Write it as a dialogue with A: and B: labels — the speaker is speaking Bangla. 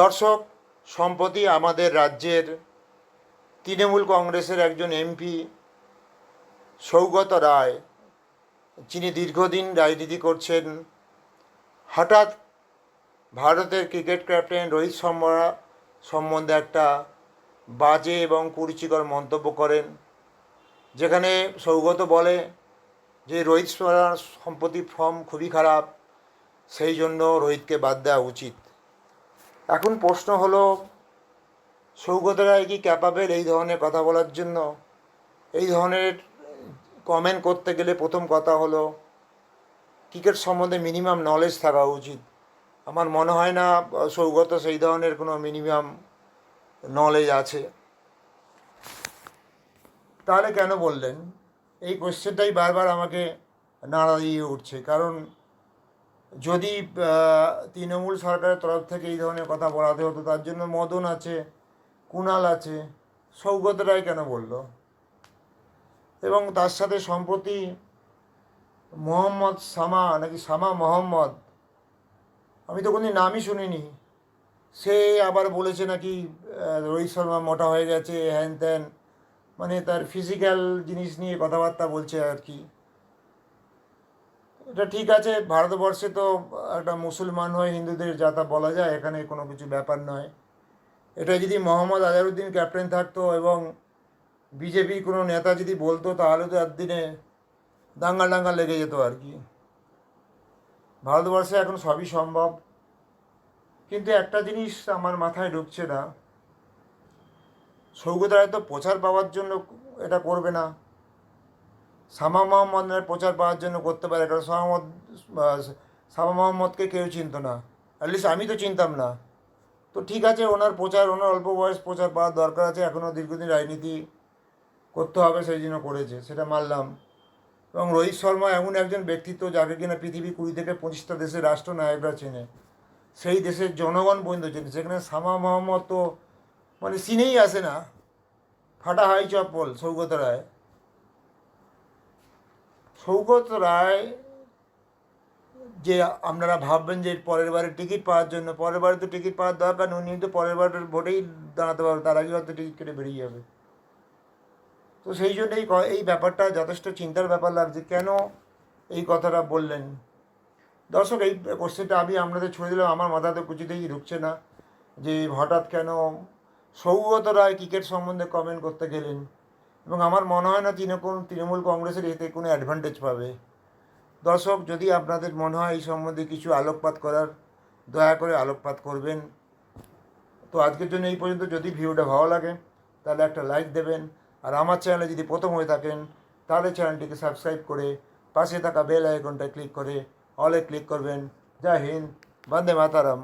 A: দর্শক, সম্প্রতি আমাদের রাজ্যের তৃণমূল কংগ্রেসের একজন এমপি সৌগত রায়, যিনি দীর্ঘদিন রাজনীতি করছেন, হঠাৎ ভারতের ক্রিকেট ক্যাপ্টেন রোহিত শর্মা সম্বন্ধে একটা বাজে এবং কুরুচিকর মন্তব্য করেন, যেখানে সৌগত বলে যে রোহিত শর্মার সম্প্রতি ফর্ম খুবই খারাপ, সেই জন্য রোহিতকে বাদ দেওয়া উচিত। এখন প্রশ্ন হলো সৌগত রায় কি ক্যাপাবেল এই ধরনের কথা বলার জন্য? এই ধরনের কমেন্ট করতে গেলে প্রথম কথা হলো ক্রিকেট সম্বন্ধে মিনিমাম নলেজ থাকা উচিত। আমার মনে হয় না, সৌগত সেই ধরনের কোনো মিনিমাম নলেজ আছে। তাহলে কেন বললেন? এই কোশ্চেনটাই বারবার আমাকে নাড়া দিয়ে উঠছে। কারণ যদি তৃণমূল সরকারের তরফ থেকে এই ধরনের কথা বলাতে হতো, তার জন্য মদন আছে কুণাল আছে, সৌগত রায় কেন বলল? এবং তার সাথে সম্প্রতি মোহাম্মদ সামা নাকি সামা মোহাম্মদ, আমি তো কোনো নামই শুনিনি, সে আবার বলেছে নাকি রোহিত শর্মা মোটা হয়ে গেছে, হ্যান ত্যান মানে তার ফিজিক্যাল জিনিস নিয়ে কথাবার্তা বলছে আর কি। এটা ঠিক আছে, ভারতবর্ষে তো একটা মুসলমান হয়ে হিন্দুদের যা তা বলা যায়, এখানে কোনো কিছু ব্যাপার নয়। এটা যদি মোহাম্মদ আজারুদ্দিন ক্যাপ্টেন থাকতো এবং বিজেপির কোনো নেতা যদি বলতো, তাহলে তো একদিনে দাঙ্গা ডাঙ্গা লেগে যেত আর কি। ভারতবর্ষে এখন সবই সম্ভব। কিন্তু একটা জিনিস আমার মাথায় ঢুকছে না, সৌগত রায় তো প্রচার পাওয়ার জন্য এটা করবে না। সামা মোহাম্মদের প্রচার পাওয়ার জন্য করতে পারে, কারণ সামা মোহাম্মদ সামা মোহাম্মদকে কেউ চিনতো না। অ্যাটলিস্ট আমি তো চিনতাম না। তো ঠিক আছে, ওনার প্রচার, ওনার অল্প বয়স প্রচার পাওয়ার দরকার আছে এখনও দীর্ঘদিন রাজনীতি করতে হবে, সেই জন্য করেছে, সেটা মানলাম। এবং রোহিত শর্মা এমন একজন ব্যক্তিত্ব যাকে কিনা পৃথিবী কুড়ি থেকে পঁচিশটা দেশের রাষ্ট্রনায়করা চেনে। সেই দেশের জনগণ পর্যন্ত চেনে, সেখানে সামা মোহাম্মদ তো মানে সিনেই আসে না। ফাটা হাই চপ্পল, সৌগত রায়। সৌগত রায়, যে আপনারা ভাববেন যে পরের বারে টিকিট পাওয়ার জন্য, পরের বারে তো টিকিট পাওয়ার দরকার উনি তো পরের বারের ভোটেই দাঁড়াতে পারবে তার আগে হয়তো টিকিট কেটে বেরিয়ে যাবে। তো সেই জন্য এই এই ব্যাপারটা যথেষ্ট চিন্তার ব্যাপার লাগছে, কেন এই কথাটা বললেন? দর্শক, এই কোশ্চেনটা আমি আপনাদের ছড়ে দিলাম, আমার মাথাতে কিছুতেই ঢুকছে না যে হঠাৎ কেন সৌগত রায় ক্রিকেট সম্বন্ধে কমেন্ট করতে গেলেন। এবং আমার মনে হয় না তৃণমূল তৃণমূল কংগ্রেসের এতে কোনো অ্যাডভান্টেজ পাবে। দর্শক, যদি আপনাদের মনে হয় এই সম্বন্ধে কিছু আলোকপাত করার, দয়া করে আলোকপাত করবেন। তো আজকের জন্য এই পর্যন্ত। যদি ভিডিওটা ভালো লাগে, তাহলে একটা লাইক দেবেন। আর আমার চ্যানেলে যদি প্রথম হয়ে থাকেন, তাহলে চ্যানেলটিকে সাবস্ক্রাইব করে পাশে থাকা বেল আইকনটা ক্লিক করে অলে ক্লিক করবেন। জয় হিন্দ, বন্দে মাতারাম।